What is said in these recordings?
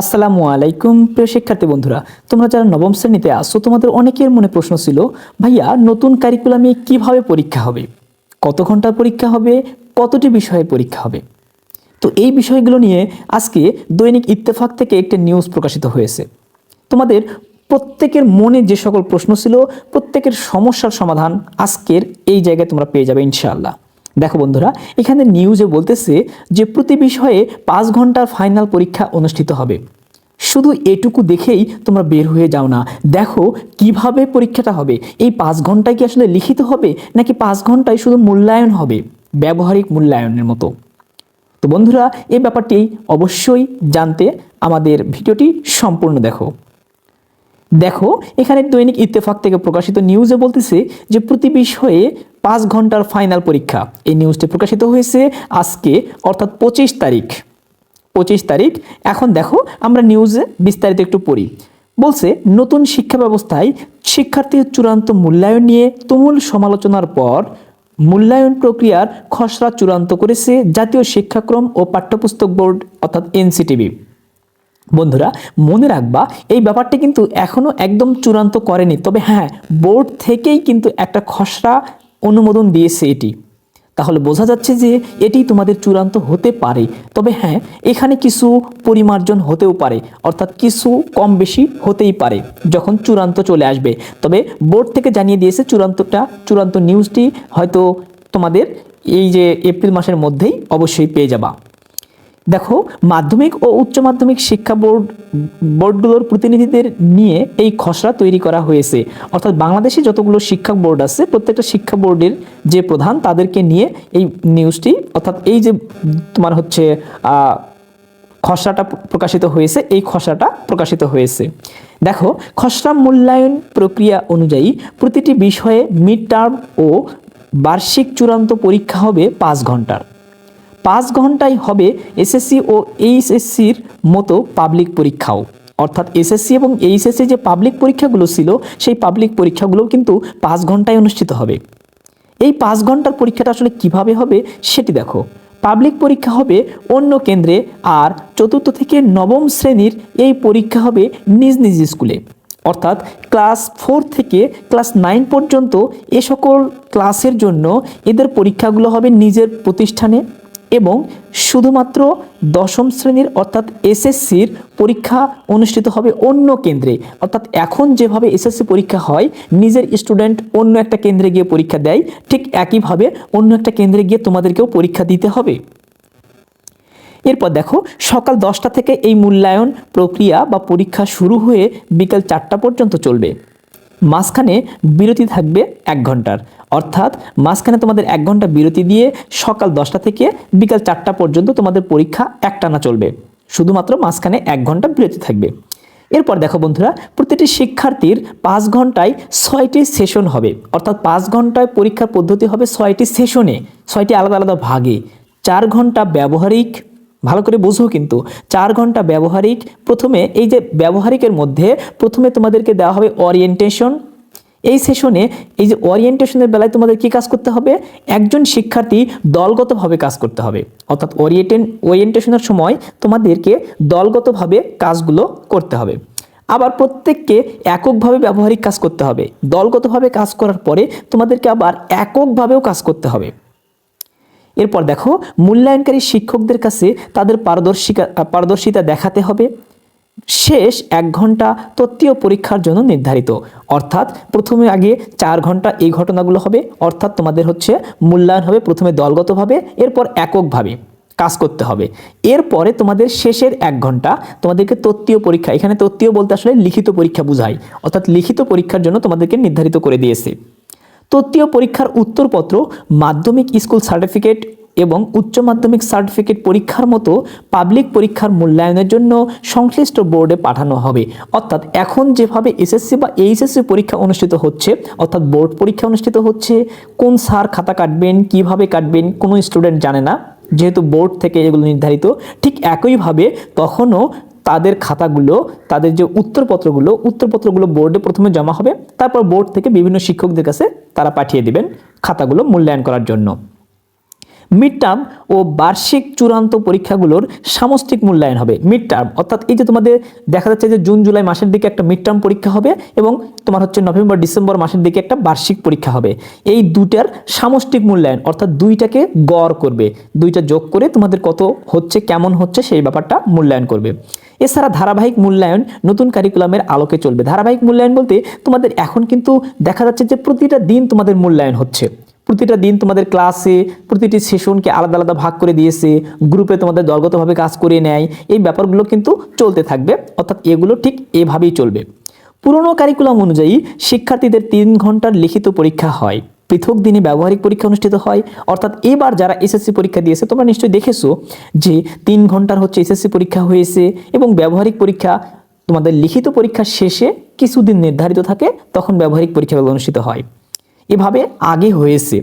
আসসালামু আলাইকুম, প্রিয় শিক্ষার্থী বন্ধুরা। তোমরা যারা নবম শ্রেণীতে আসো তোমাদের অনেকের মনে প্রশ্ন ছিল, ভাইয়া, নতুন কারিকুলামে কীভাবে পরীক্ষা হবে? কত ঘণ্টার পরীক্ষা হবে? কতটি বিষয়ে পরীক্ষা হবে? তো এই বিষয়গুলো নিয়ে আজকে দৈনিক ইত্তেফাক থেকে একটি নিউজ প্রকাশিত হয়েছে। তোমাদের প্রত্যেকের মনে যে সকল প্রশ্ন ছিল, প্রত্যেকের সমস্যার সমাধান আজকের এই জায়গায় তোমরা পেয়ে যাবে ইনশাআল্লাহ। দেখো বন্ধুরা, এখানে নিউজে বলতেছে যে প্রতি বিষয়ে পাঁচ ঘণ্টার ফাইনাল পরীক্ষা অনুষ্ঠিত হবে। শুধু এটুকু দেখেই তোমরা বের হয়ে যাও না। দেখো কীভাবে পরীক্ষাটা হবে। এই পাঁচ ঘন্টায় কি আসলে লিখিত হবে, নাকি পাঁচ ঘন্টায় শুধু মূল্যায়ন হবে? ব্যবহারিক মূল্যায়নের মতো। তো বন্ধুরা, এই ব্যাপারটি অবশ্যই জানতে আমাদের ভিডিওটি সম্পূর্ণ দেখো। দেখো, এখানে দৈনিক ইত্তেফাক থেকে প্রকাশিত নিউজে বলতেছে যে প্রতি বিষয়ে পাঁচ ঘণ্টার ফাইনাল পরীক্ষা। এই নিউজটি প্রকাশিত হয়েছে আজকে, অর্থাৎ পঁচিশ তারিখ। পঁচিশ তারিখ। এখন দেখো, আমরা নিউজে বিস্তারিত একটু পড়ি। বলছে, নতুন শিক্ষা ব্যবস্থায় শিক্ষার্থীর চূড়ান্ত মূল্যায়ন নিয়ে তুমুল সমালোচনার পর মূল্যায়ন প্রক্রিয়ার খসড়া চূড়ান্ত করেছে জাতীয় শিক্ষাক্রম ও পাঠ্যপুস্তক বোর্ড, অর্থাৎ এনসিটিভি। বন্ধুরা, মনে রাখবা, এই ব্যাপারটি কিন্তু এখনও একদম চূড়ান্ত করেনি। তবে হ্যাঁ বোর্ড থেকেই কিন্তু একটা খসড়া অনুমোদন দিয়েছে এটি। তাহলে বোঝা যাচ্ছে যে এটি তোমাদের চূড়ান্ত হতে পারে। তবে হ্যাঁ এখানে কিছু পরিমার্জন হতেও পারে, অর্থাৎ কিছু কম বেশি হতেই পারে যখন চূড়ান্ত চলে আসবে। তবে বোর্ড থেকে জানিয়ে দিয়েছে চূড়ান্তটা, চূড়ান্ত নিউজটি হয়তো তোমাদের এই যে এপ্রিল মাসের মধ্যেই অবশ্যই পেয়ে যাবা। দেখো, মাধ্যমিক ও উচ্চ মাধ্যমিক শিক্ষা বোর্ড, বোর্ডগুলোর প্রতিনিধিদের নিয়ে এই খসড়া তৈরি করা হয়েছে। অর্থাৎ বাংলাদেশে যতগুলো শিক্ষা বোর্ড আছে, প্রত্যেকটা শিক্ষা বোর্ডের যে প্রধান, তাদেরকে নিয়ে এই নিউজটি, অর্থাৎ এই যে তোমার হচ্ছে খসড়াটা প্রকাশিত হয়েছে, এই খসড়াটা প্রকাশিত হয়েছে। দেখো, খসড়া মূল্যায়ন প্রক্রিয়া অনুযায়ী প্রতিটি বিষয়ে মিড টার্ম ও বার্ষিক চূড়ান্ত পরীক্ষা হবে পাঁচ ঘণ্টার। পাঁচ ঘন্টায় হবে এসএসসি ও এইচএসসির মতো পাবলিক পরীক্ষাও। অর্থাৎ এসএসসি এবং এইচএসসি যে পাবলিক পরীক্ষাগুলো ছিল, সেই পাবলিক পরীক্ষাগুলো কিন্তু পাঁচ ঘন্টায় অনুষ্ঠিত হবে। এই পাঁচ ঘণ্টার পরীক্ষাটা আসলে কীভাবে হবে সেটি দেখো। পাবলিক পরীক্ষা হবে অন্য কেন্দ্রে আর চতুর্থ থেকে নবম শ্রেণির এই পরীক্ষা হবে নিজ নিজ স্কুলে। অর্থাৎ ক্লাস ফোর থেকে ক্লাস নাইন পর্যন্ত এ সকল ক্লাসের জন্য এদের পরীক্ষাগুলো হবে নিজের প্রতিষ্ঠানে। এবং শুধুমাত্র দশম শ্রেণির অর্থাৎ এসএসসির পরীক্ষা অনুষ্ঠিত হবে অন্য কেন্দ্রে। অর্থাৎ এখন যেভাবে এসএসসি পরীক্ষা হয়, নিজের স্টুডেন্ট অন্য একটা কেন্দ্রে গিয়ে পরীক্ষা দেয়, ঠিক একইভাবে অন্য একটা কেন্দ্রে গিয়ে তোমাদেরকেও পরীক্ষা দিতে হবে। এরপর দেখো, সকাল দশটা থেকে এই মূল্যায়ন প্রক্রিয়া বা পরীক্ষা শুরু হয়ে বিকাল চারটা পর্যন্ত চলবে। মাঝখানে বিরতি থাকবে এক ঘণ্টার। অর্থাৎ মাঝখানে তোমাদের এক ঘণ্টা বিরতি দিয়ে সকাল দশটা থেকে বিকাল চারটা পর্যন্ত তোমাদের পরীক্ষা একটানা চলবে। শুধুমাত্র মাঝখানে এক ঘণ্টা বিরতি থাকবে। এরপর দেখো বন্ধুরা, প্রতিটি শিক্ষার্থীর পাঁচ ঘন্টায় ছয়টি সেশন হবে। অর্থাৎ পাঁচ ঘন্টায় পরীক্ষার পদ্ধতি হবে ছয়টি সেশনে, ছয়টি আলাদা আলাদা ভাগে। চার ঘণ্টা ব্যবহারিক ভালো করে বুঝো কিন্তু। চার ঘণ্টা ব্যবহারিক, প্রথমে এই যে ব্যবহারিকের মধ্যে প্রথমে তোমাদেরকে দেওয়া হবে ওরিয়েন্টেশন এই সেশনে এই যে ওরিয়েন্টেশনের বেলায় তোমাদের কি কাজ করতে হবে? একজন শিক্ষার্থী দলগতভাবে কাজ করতে হবে। অর্থাৎ ওরিয়েন্টেন ওরিয়েন্টেশনের সময় তোমাদেরকে দলগতভাবে কাজগুলো করতে হবে। আবার প্রত্যেককে এককভাবে ব্যবহারিক কাজ করতে হবে। দলগতভাবে কাজ করার পরে তোমাদেরকে আবার এককভাবেও কাজ করতে হবে। এরপর দেখো, মূল্যায়নকারী শিক্ষকদের কাছে তাদের পারদর্শিকা পারদর্শিতা দেখাতে হবে। শেষ এক ঘণ্টা তত্ত্বীয় পরীক্ষার জন্য নির্ধারিত। অর্থাৎ প্রথমে আগে চার ঘণ্টা এই ঘটনাগুলো হবে। অর্থাৎ তোমাদের হচ্ছে মূল্যায়ন হবে প্রথমে দলগতভাবে, এরপর এককভাবে কাজ করতে হবে। এরপরে তোমাদের শেষের এক ঘণ্টা তোমাদেরকে তত্ত্বীয় পরীক্ষা, এখানে তত্ত্বীয় বলতে আসলে লিখিত পরীক্ষা বোঝায়। অর্থাৎ লিখিত পরীক্ষার জন্য তোমাদেরকে নির্ধারিত করে দিয়েছে। তত্ত্বীয় পরীক্ষার উত্তরপত্র, মাধ্যমিক স্কুল সার্টিফিকেট এবং উচ্চ মাধ্যমিক সার্টিফিকেট পরীক্ষার মতো পাবলিক পরীক্ষার মূল্যায়নের জন্য সংশ্লিষ্ট বোর্ডে পাঠানো হবে। অর্থাৎ এখন যেভাবে এসএসসি বা এইচএসসি পরীক্ষা অনুষ্ঠিত হচ্ছে, অর্থাৎ বোর্ড পরীক্ষা অনুষ্ঠিত হচ্ছে, কোন স্যার খাতা কাটবেন, কীভাবে কাটবেন, কোনো স্টুডেন্ট জানে না। যেহেতু বোর্ড থেকে এগুলো নির্ধারিত, ঠিক একইভাবে তখনও তাদের খাতাগুলো, তাদের যে উত্তরপত্রগুলো উত্তরপত্রগুলো বোর্ডে প্রথমে জমা হবে, তারপর বোর্ড থেকে বিভিন্ন শিক্ষকদের কাছে তারা পাঠিয়ে দিবেন খাতাগুলো মূল্যায়ন করার জন্য। মিড টার্ম ও বার্ষিক চূড়ান্ত পরীক্ষাগুলোর সামষ্টিক মূল্যায়ন হবে মিড টার্ম অর্থাৎ এই যে তোমাদের দেখা যাচ্ছে যে জুন, জুলাই মাসের দিকে একটা মিড টার্ম পরীক্ষা হবে এবং তোমার হচ্ছে নভেম্বর, ডিসেম্বর মাসের দিকে একটা বার্ষিক পরীক্ষা হবে। এই দুটার সামষ্টিক মূল্যায়ন, অর্থাৎ দুইটাকে গড় করবে, দুইটা যোগ করে তোমাদের কত হচ্ছে, কেমন হচ্ছে সেই ব্যাপারটা মূল্যায়ন করবে। এছাড়া ধারাবাহিক মূল্যায়ন নতুন কারিকুলামের আলোকে চলবে। ধারাবাহিক মূল্যায়ন বলতে তোমাদের এখন কিন্তু দেখা যাচ্ছে যে প্রতিটা দিন তোমাদের মূল্যায়ন হচ্ছে। প্রতিটা দিন তোমাদের ক্লাসে প্রতিটি সেশনকে আলাদা আলাদা ভাগ করে দিয়েছে, গ্রুপে তোমাদের দলগতভাবে কাজ করে নেয়, এই ব্যাপারগুলো কিন্তু চলতে থাকবে, অর্থাৎ এগুলো ঠিক এভাবেই চলবে। পুরনো কারিকুলাম অনুযায়ী শিক্ষার্থীদের তিন ঘণ্টার লিখিত পরীক্ষা হয়, পৃথক দিনে ব্যবহারিক পরীক্ষা অনুষ্ঠিত হয়, অর্থাৎ এবার যারা এসএসসি পরীক্ষা দিয়েছে, তোমরা নিশ্চয়ই দেখেছ যে তিন ঘণ্টার হচ্ছে এসএসসি পরীক্ষা হয়েছে এবং ব্যবহারিক পরীক্ষা তোমাদের লিখিত পরীক্ষা শেষে কিছুদিন নির্ধারিত থাকে, তখন ব্যবহারিক পরীক্ষাগুলো অনুষ্ঠিত হয়। এভাবে আগে হয়েছে।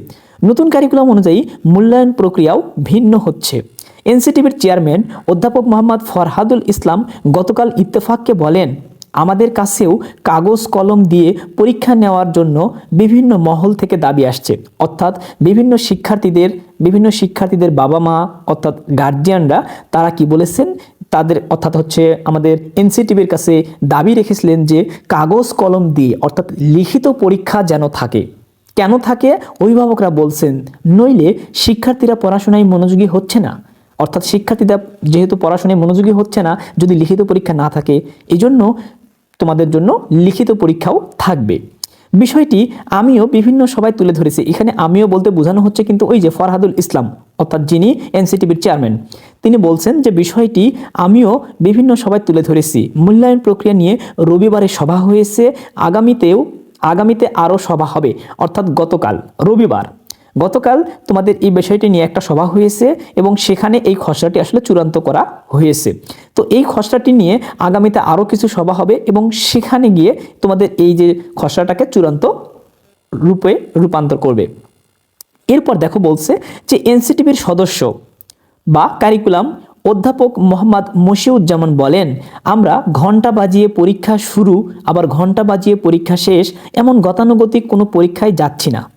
নতুন কারিকুলাম অনুযায়ী মূল্যায়ন প্রক্রিয়াও ভিন্ন হচ্ছে। এনসিটিভির চেয়ারম্যান অধ্যাপক মোহাম্মদ ফরহাদুল ইসলাম গতকাল ইত্তেফাককে বলেন, আমাদের কাছেও কাগজ কলম দিয়ে পরীক্ষা নেওয়ার জন্য বিভিন্ন মহল থেকে দাবি আসছে। অর্থাৎ বিভিন্ন শিক্ষার্থীদের বিভিন্ন শিক্ষার্থীদের বাবা মা অর্থাৎ গার্জিয়ানরা তারা কি বলেছেন? তাদের, অর্থাৎ হচ্ছে আমাদের এনসিটিভির কাছে দাবি রেখেছিলেন যে কাগজ কলম দিয়ে, অর্থাৎ লিখিত পরীক্ষা যেন থাকে। কেন থাকে? অভিভাবকরা বলছেন, নইলে শিক্ষার্থীরা পড়াশোনায় মনোযোগী হচ্ছে না। অর্থাৎ শিক্ষার্থীরা যেহেতু পড়াশোনায় মনোযোগী হচ্ছে না, যদি লিখিত পরীক্ষা না থাকে, এজন্য তোমাদের জন্য লিখিত পরীক্ষাও থাকবে। বিষয়টি আমিও বিভিন্ন সবাই তুলে ধরেছি। এখানে আমিও বলতে বোঝানো হচ্ছে কিন্তু ওই যে ফরহাদুল ইসলাম, অর্থাৎ যিনি এনসিটিভির চেয়ারম্যান, তিনি বলছেন যে বিষয়টি আমিও বিভিন্ন সবাই তুলে ধরেছি। মূল্যায়ন প্রক্রিয়া নিয়ে রবিবারে সভা হয়েছে। আগামীতেও আগামীতে আরও সভা হবে, অর্থাৎ গতকাল, রবিবার। গতকাল তোমাদের এই বিষয়টি নিয়ে একটা সভা হয়েছে এবং সেখানে এই খসড়াটি আসলে চূড়ান্ত করা হয়েছে। তো এই খসড়াটি নিয়ে আগামীতে আরও কিছু সভা হবে এবং সেখানে গিয়ে তোমাদের এই যে খসড়াটাকে চূড়ান্ত রূপে রূপান্তর করবে। এরপর দেখো বলছে যে এনসিটিভির সদস্য বা কারিকুলাম অধ্যাপক মোহাম্মদ মশিউজ্জামান বলেন, আমরা ঘণ্টা বাজিয়ে পরীক্ষা শুরু, আবার ঘণ্টা বাজিয়ে পরীক্ষা শেষ, এমন গতানুগতিক কোনো পরীক্ষায় যাচ্ছি না।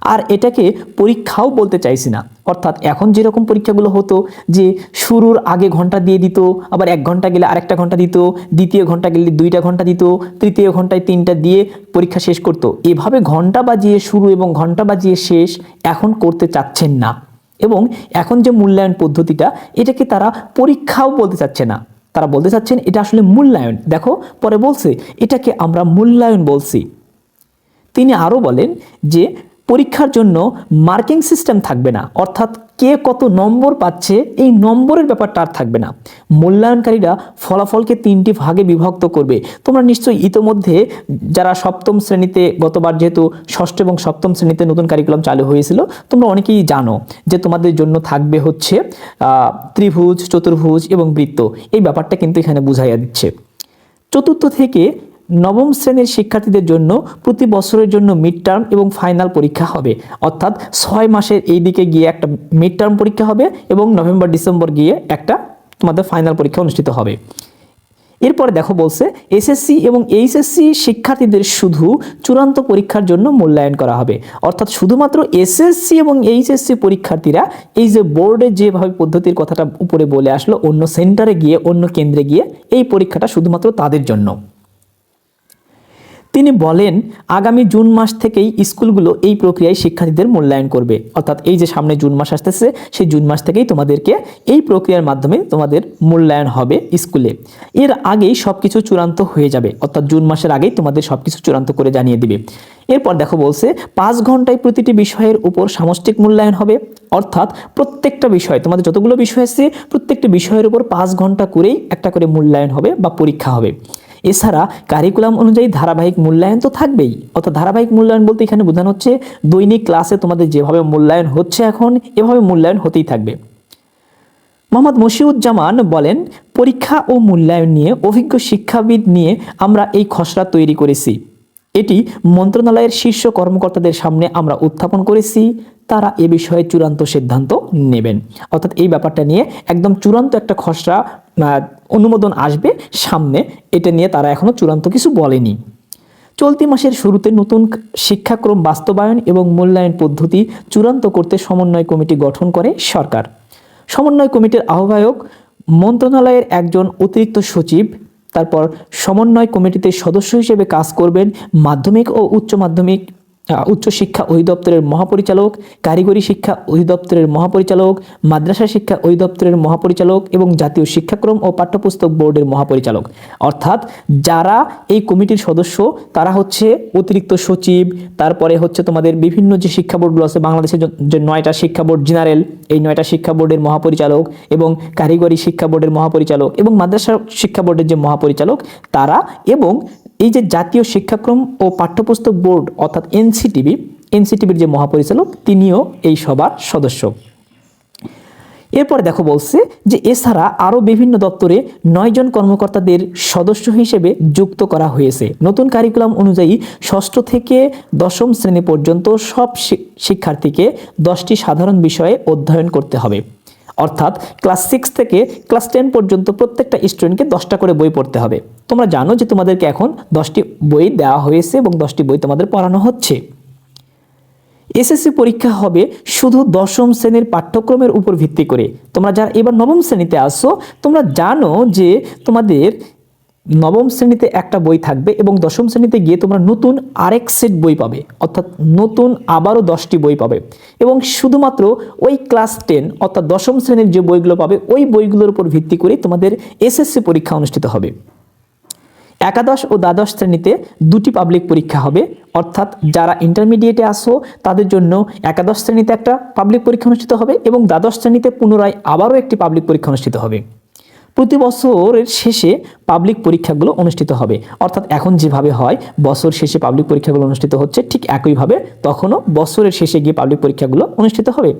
আর এটাকে পরীক্ষাও বলতে চাইছি না। অর্থাৎ এখন যেরকম পরীক্ষাগুলো হতো, যে শুরুর আগে ঘণ্টা দিয়ে দিত, আবার এক ঘণ্টা গেলে আরেকটা ঘণ্টা দিত, দ্বিতীয় ঘণ্টা গেলে দুইটা ঘণ্টা দিত, তৃতীয় ঘন্টায় তিনটা দিয়ে পরীক্ষা শেষ করতো। এভাবে ঘণ্টা বাজিয়ে শুরু এবং ঘণ্টা বাজিয়ে শেষ এখন করতে চাচ্ছেন না। এবং এখন যে মূল্যায়ন পদ্ধতিটা, এটাকে তারা পরীক্ষাও বলতে চাচ্ছে না। তারা বলতে চাচ্ছেন এটা আসলে মূল্যায়ন। দেখো, পরে বলছে, এটাকে আমরা মূল্যায়ন বলছি। তিনি আরও বলেন যে পরীক্ষার জন্য মার্কিং সিস্টেম থাকবে না। অর্থাৎ কে কত নম্বর পাচ্ছে, এই নম্বরের ব্যাপারটা আর থাকবে না। মূল্যায়নকারীরা ফলাফলকে তিনটি ভাগে বিভক্ত করবে। তোমরা নিশ্চয়ই ইতোমধ্যে যারা সপ্তম শ্রেণীতে, গতবার যেহেতু ষষ্ঠ এবং সপ্তম শ্রেণীতে নতুন কারিকুলাম চালু হয়েছিল, তোমরা অনেকেই জানো যে তোমাদের জন্য থাকবে হচ্ছে ত্রিভুজ, চতুর্ভুজ এবং বৃত্ত। এই ব্যাপারটা কিন্তু এখানে বুঝাইয়া দিচ্ছে। চতুর্থ থেকে নবম শ্রেণির শিক্ষার্থীদের জন্য প্রতি বছরের জন্য মিড টার্ম এবং ফাইনাল পরীক্ষা হবে। অর্থাৎ ছয় মাসের এই দিকে গিয়ে একটা মিড টার্ম পরীক্ষা হবে এবং নভেম্বর, ডিসেম্বর গিয়ে একটা তোমাদের ফাইনাল পরীক্ষা অনুষ্ঠিত হবে। এরপরে দেখো বলছে এসএসসি এবং এইচএসসি শিক্ষার্থীদের শুধু চূড়ান্ত পরীক্ষার জন্য মূল্যায়ন করা হবে। অর্থাৎ শুধুমাত্র এসএসসি এবং এইচএসসি পরীক্ষার্থীরা এই যে বোর্ডে যেভাবে পদ্ধতির কথাটা উপরে বলে আসলো, অন্য সেন্টারে গিয়ে, অন্য কেন্দ্রে গিয়ে এই পরীক্ষাটা শুধুমাত্র তাদের জন্য। তিনি বলেন, আগামী জুন মাস থেকেই স্কুলগুলো এই প্রক্রিয়ায় শিক্ষার্থীদের মূল্যায়ন করবে। অর্থাৎ এই যে সামনে জুন মাস আসতেছে, সেই জুন মাস থেকেই তোমাদেরকে এই প্রক্রিয়ার মাধ্যমে তোমাদের মূল্যায়ন হবে স্কুলে। এর আগেই সব কিছু চূড়ান্ত হয়ে যাবে। অর্থাৎ জুন মাসের আগেই তোমাদের সব কিছু চূড়ান্ত করে জানিয়ে দিবে। এরপর দেখো বলছে, পাঁচ ঘন্টায় প্রতিটি বিষয়ের উপর সামষ্টিক মূল্যায়ন হবে। অর্থাৎ প্রত্যেকটা বিষয়, তোমাদের যতগুলো বিষয় আছে, প্রত্যেকটা বিষয়ের উপর পাঁচ ঘণ্টা করেই একটা করে মূল্যায়ন হবে বা পরীক্ষা হবে। এছাড়া কারিকুলাম অনুযায়ী ধারাবাহিক মূল্যায়ন তো থাকবেই। অর্থাৎ ধারাবাহিক মূল্যায়ন বলতে এখানে বোঝানো হচ্ছে দৈনিক ক্লাসে তোমাদের যেভাবে মূল্যায়ন হচ্ছে এখন, এভাবে মূল্যায়ন হতেই থাকবে। মোহাম্মদ মশিউজ্জামান বলেন, পরীক্ষা ও মূল্যায়ন নিয়ে অভিজ্ঞ শিক্ষাবিদ নিয়ে আমরা এই খসড়া তৈরি করেছি। এটি মন্ত্রণালয়ের শীর্ষ কর্মকর্তাদের সামনে আমরা উত্থাপন করেছি। তারা এ বিষয়ে চূড়ান্ত সিদ্ধান্ত নেবেন। অর্থাৎ এই ব্যাপারটা নিয়ে একদম চূড়ান্ত একটা খসড়া অনুমোদন আসবে সামনে। এটা নিয়ে তারা এখনও চূড়ান্ত কিছু বলেনি। চলতি মাসের শুরুতে নতুন শিক্ষাক্রম বাস্তবায়ন এবং মূল্যায়ন পদ্ধতি চূড়ান্ত করতে সমন্বয় কমিটি গঠন করে সরকার। সমন্বয় কমিটির আহ্বায়ক, মন্ত্রণালয়ের একজন অতিরিক্ত সচিব, তারপর সমন্বয় কমিটিতে সদস্য হিসেবে কাজ করবেন মাধ্যমিক ও উচ্চ মাধ্যমিক উচ্চশিক্ষা অধিদপ্তরের মহাপরিচালক, কারিগরি শিক্ষা অধিদপ্তরের মহাপরিচালক, মাদ্রাসা শিক্ষা অধিদপ্তরের মহাপরিচালক এবং জাতীয় শিক্ষাক্রম ও পাঠ্যপুস্তক বোর্ডের মহাপরিচালক। অর্থাৎ যারা এই কমিটির সদস্য, তারা হচ্ছে অতিরিক্ত সচিব, তারপরে হচ্ছে তোমাদের বিভিন্ন যে শিক্ষা বোর্ডগুলো আছে, বাংলাদেশের যে- নয়টা শিক্ষা বোর্ড জেনারেল, এই নয়টা শিক্ষা বোর্ডের মহাপরিচালক এবং কারিগরি শিক্ষা বোর্ডের মহাপরিচালক এবং মাদ্রাসা শিক্ষা বোর্ডের যে মহাপরিচালক, তারা এবং এই যে জাতীয় শিক্ষাক্রম ও পাঠ্যপুস্তক বোর্ড, অর্থাৎ এনসিটিভি এনসিটিভির যে মহাপরিচালক, তিনিও এই সভার সদস্য। এরপরে দেখো বলছে যে এছাড়া আরও বিভিন্ন দপ্তরে নয়জন কর্মকর্তাদের সদস্য হিসেবে যুক্ত করা হয়েছে। নতুন কারিকুলাম অনুযায়ী ষষ্ঠ থেকে দশম শ্রেণি পর্যন্ত সব শিক্ষার্থীকে দশটি সাধারণ বিষয়ে অধ্যয়ন করতে হবে। অর্থাৎ ক্লাস সিক্স থেকে ক্লাস টেন পর্যন্ত প্রত্যেকটা স্টুডেন্টকে দশটা করে বই পড়তে হবে। তোমরা জানো যে তোমাদেরকে এখন দশটি বই দেওয়া হয়েছে এবং দশটি বই তোমাদের পড়ানো হচ্ছে। এসএসসি পরীক্ষা হবে শুধু দশম শ্রেণির পাঠ্যক্রমের উপর ভিত্তি করে। তোমরা যারা এবার নবম শ্রেণীতে আসো তোমরা জানো যে তোমাদের নবম শ্রেণীতে একটা বই থাকবে এবং দশম শ্রেণীতে গিয়ে তোমরা নতুন আরেক সেট বই পাবে, অর্থাৎ নতুন আবারও দশটি বই পাবে। এবং শুধুমাত্র ওই ক্লাস টেন, অর্থাৎ দশম শ্রেণির যে বইগুলো পাবে, ওই বইগুলোর উপর ভিত্তি করে তোমাদের এসএসসি পরীক্ষা অনুষ্ঠিত হবে। একাদশ ও দ্বাদশ শ্রেণীতে দুটি পাবলিক পরীক্ষা হবে, অর্থাৎ যারা ইন্টারমিডিয়েটে আসো, তাদের জন্য একাদশ শ্রেণীতে একটা পাবলিক পরীক্ষা অনুষ্ঠিত হবে এবং দ্বাদশ শ্রেণীতে পুনরায় আবারও একটি পাবলিক পরীক্ষা অনুষ্ঠিত হবে। প্রতি বছরের শেষে পাবলিক পরীক্ষাগুলো অনুষ্ঠিত হবে। অর্থাৎ এখন যেভাবে হয়, বছর শেষে পাবলিক পরীক্ষাগুলো অনুষ্ঠিত হচ্ছে, ঠিক একইভাবে তখনও বছরের শেষে গিয়ে পাবলিক পরীক্ষাগুলো অনুষ্ঠিত হবে।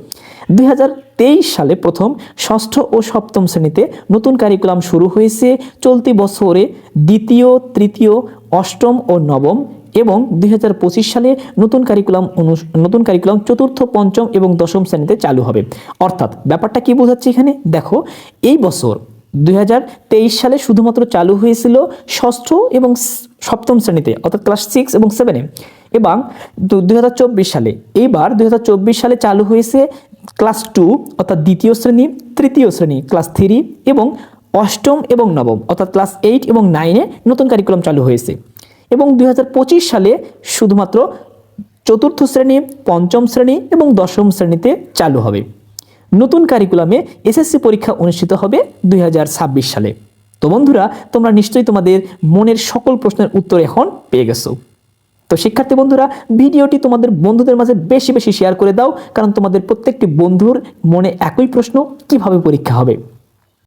দুই হাজার তেইশ সালে প্রথম ষষ্ঠ ও সপ্তম শ্রেণীতে নতুন কারিকুলাম শুরু হয়েছে। চলতি বছরে দ্বিতীয়, তৃতীয়, অষ্টম ও নবম এবং দুই হাজার পঁচিশ সালে নতুন কারিকুলাম নতুন কারিকুলাম চতুর্থ, পঞ্চম এবং দশম শ্রেণীতে চালু হবে। অর্থাৎ ব্যাপারটা কি বোঝাচ্ছে এখানে? দেখো, এই বছর দু হাজার তেইশ সালে শুধুমাত্র চালু হয়েছিল ষষ্ঠ এবং সপ্তম শ্রেণীতে, অর্থাৎ ক্লাস সিক্স এবং সেভেনে এবং দু হাজার চব্বিশ সালে এইবার দু হাজার চব্বিশ সালে চালু হয়েছে ক্লাস টু, অর্থাৎ দ্বিতীয় শ্রেণি, তৃতীয় শ্রেণি, ক্লাস থ্রি এবং অষ্টম এবং নবম, অর্থাৎ ক্লাস এইট এবং নাইনে নতুন কারিকুলাম চালু হয়েছে। এবং দু হাজার পঁচিশ সালে শুধুমাত্র চতুর্থ শ্রেণি, পঞ্চম শ্রেণি এবং দশম শ্রেণীতে চালু হবে। নতুন কারিকুলামে এসএসসি পরীক্ষা অনুষ্ঠিত হবে দুই হাজার ছাব্বিশ সালে। তো বন্ধুরা, তোমরা নিশ্চয়ই তোমাদের মনের সকল প্রশ্নের উত্তর এখন পেয়ে গেছো। তো শিক্ষার্থী বন্ধুরা, ভিডিওটি তোমাদের বন্ধুদের মাঝে বেশি বেশি শেয়ার করে দাও, কারণ তোমাদের প্রত্যেকটি বন্ধুর মনে একই প্রশ্ন, কীভাবে পরীক্ষা হবে?